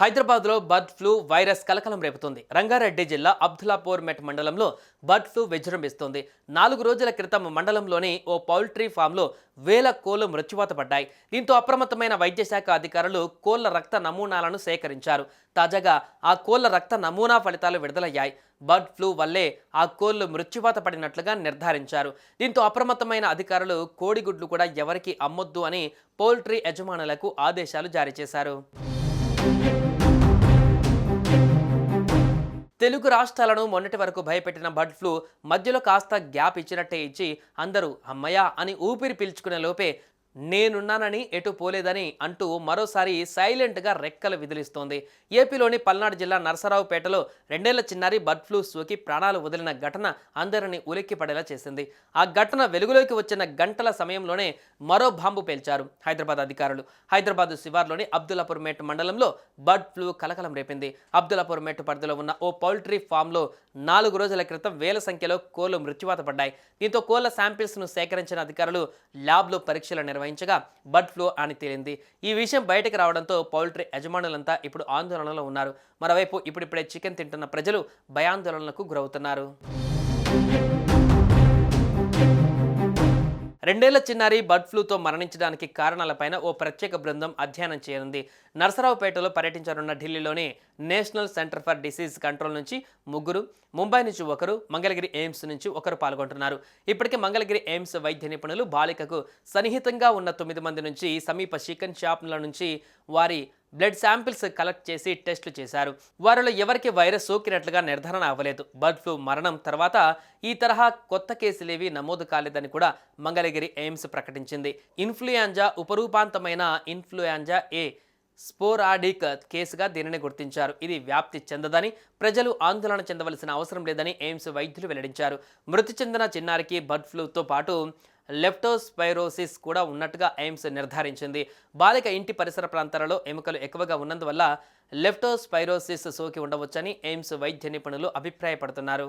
హైదరాబాద్లో bird flu virus కలకలం రేపుతుంది. రంగారెడ్డి జిల్లా అబ్దులాపూర్ మెట్ మండలంలో బర్డ్ ఫ్లూ విజృంభిస్తుంది. నాలుగు రోజుల క్రితం మండలంలోని ఓ పౌల్ట్రీ ఫామ్లో వేల కోళ్ళు మృత్యువాత పడ్డాయి. దీంతో అప్రమత్తమైన వైద్యశాఖ అధికారులు కోళ్ళ రక్త నమూనాలను సేకరించారు. తాజాగా ఆ కోళ్ళ రక్త నమూనా ఫలితాలు విడుదలయ్యాయి. బర్డ్ ఫ్లూ వల్లే ఆ కోళ్ళు మృత్యువాత పడినట్లుగా నిర్ధారించారు. దీంతో అప్రమత్తమైన అధికారులు కోడిగుడ్లు కూడా ఎవరికి అమ్మొద్దు అని పౌల్ట్రీ యజమానులకు ఆదేశాలు జారీ చేశారు. తెలుగు రాష్ట్రాలను మొన్నటి వరకు భయపెట్టిన బర్డ్ ఫ్లూ మధ్యలో కాస్త గ్యాప్ ఇచ్చినట్టే ఇచ్చి అందరూ అమ్మయ్య అని ఊపిరి పీల్చుకునే లోపే నేనున్నానని ఎటు పోలేదని అంటూ మరోసారి సైలెంట్గా రెక్కలు విదిలిస్తోంది. ఏపీలోని పల్నాడు జిల్లా నరసరావుపేటలో రెండేళ్ళ చిన్నారి బర్డ్ ఫ్లూ సోకి ప్రాణాలు వదిలిన ఘటన అందరిని ఉలిక్కి పడేలా చేసింది. ఆ ఘటన వెలుగులోకి వచ్చిన గంటల సమయంలోనే మరో బాంబు పేల్చారు హైదరాబాద్ అధికారులు. హైదరాబాద్ శివార్లోని అబ్దుల్లాపూర్ మేట్ మండలంలో బర్డ్ ఫ్లూ కలకలం రేపింది. అబ్దుల్లాపూర్ మేట్ పరిధిలో ఉన్న ఓ పౌల్ట్రీ ఫామ్లో నాలుగు రోజుల క్రితం వేల సంఖ్యలో కోళ్ళు మృత్యువాత పడ్డాయి. దీంతో కోళ్ళ శాంపిల్స్ను సేకరించిన అధికారులు ల్యాబ్లో పరీక్షలు నిర్వహించగా బర్డ్ ఫ్లూ అని తేలింది. ఈ విషయం బయటకు రావడంతో పౌల్ట్రీ యజమానులంతా ఇప్పుడు ఆందోళనలో ఉన్నారు. మరోవైపు ఇప్పుడిప్పుడే చికెన్ తింటున్న ప్రజలు భయాందోళనలకు గురవుతున్నారు. రెండేళ్ళ చిన్నారి బర్డ్ ఫ్లూతో మరణించడానికి కారణాలపైన ఓ ప్రత్యేక బృందం అధ్యయనం చేయనుంది. నరసరావుపేటలో పర్యటించనున్న ఢిల్లీలోని national centre for disease control నుంచి ముగ్గురు ముంబై నుంచి ఒకరు మంగళగిరి ఎయిమ్స్ నుంచి ఒకరు పాల్గొంటున్నారు. ఇప్పటికే మంగళగిరి ఎయిమ్స్ వైద్య నిపుణులు బాలికకు సన్నిహితంగా ఉన్న తొమ్మిది మంది నుంచి సమీప చికెన్ షాపుల నుంచి వారి బ్లడ్ శాంపిల్స్ కలెక్ట్ చేసి టెస్టులు చేశారు. వారిలో ఎవరికి వైరస్ సోకినట్లుగా నిర్ధారణ అవ్వలేదు. బర్డ్ ఫ్లూ మరణం తర్వాత ఈ తరహా కొత్త కేసులేవి నమోదు కాలేదని కూడా మంగళగిరి ఎయిమ్స్ ప్రకటించింది. ఇన్ఫ్లుయెంజా ఉపరూపాంతమైన ఇన్ఫ్లుయెంజా ఏ స్పోరాడిక్ కేసుగా దీనిని గుర్తించారు. ఇది వ్యాప్తి చెందదని ప్రజలు ఆందోళన చెందవలసిన అవసరం లేదని ఎయిమ్స్ వైద్యులు వెల్లడించారు. మృతి చెందిన చిన్నారికి బర్డ్ ఫ్లూతో పాటు లెప్టోస్పైరోసిస్ కూడా ఉన్నట్టుగా ఎయిమ్స్ నిర్ధారించింది. బాలిక ఇంటి పరిసర ప్రాంతాలలో ఎముకలు ఎక్కువగా ఉన్నందువల్ల లెప్టోస్పైరోసిస్ సోకి ఉండవచ్చని ఎయిమ్స్ వైద్య నిపుణులు అభిప్రాయపడుతున్నారు.